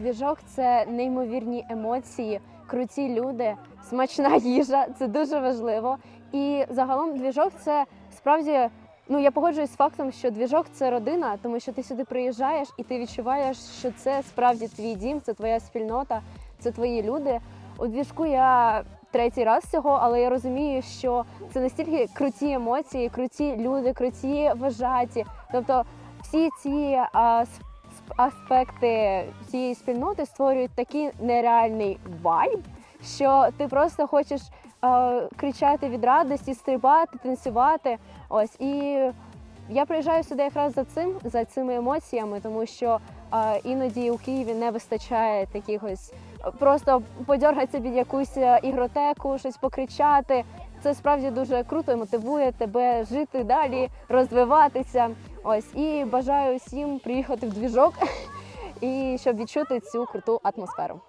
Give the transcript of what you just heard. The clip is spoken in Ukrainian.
Двіжок це неймовірні емоції, круті люди, смачна їжа. Це дуже важливо. І загалом двіжок це справді. Ну я погоджуюсь з фактом, що двіжок це родина, тому що ти сюди приїжджаєш і ти відчуваєш, що це справді твій дім, це твоя спільнота, це твої люди. У двіжку я третій раз цього, але я розумію, що це настільки круті емоції, круті люди, круті вважаті. Тобто всі ці а, аспекти цієї спільноти створюють такий нереальний вайб, що ти просто хочеш е, кричати від радості, стрибати, танцювати. Ось і я приїжджаю сюди якраз за цим, за цими емоціями, тому що іноді у Києві не вистачає таких просто подергатися під якусь е, ігротеку, щось покричати. Це справді дуже круто і мотивує тебе жити далі, розвиватися. Ось і бажаю всім приїхати в двіжок і щоб відчути цю круту атмосферу.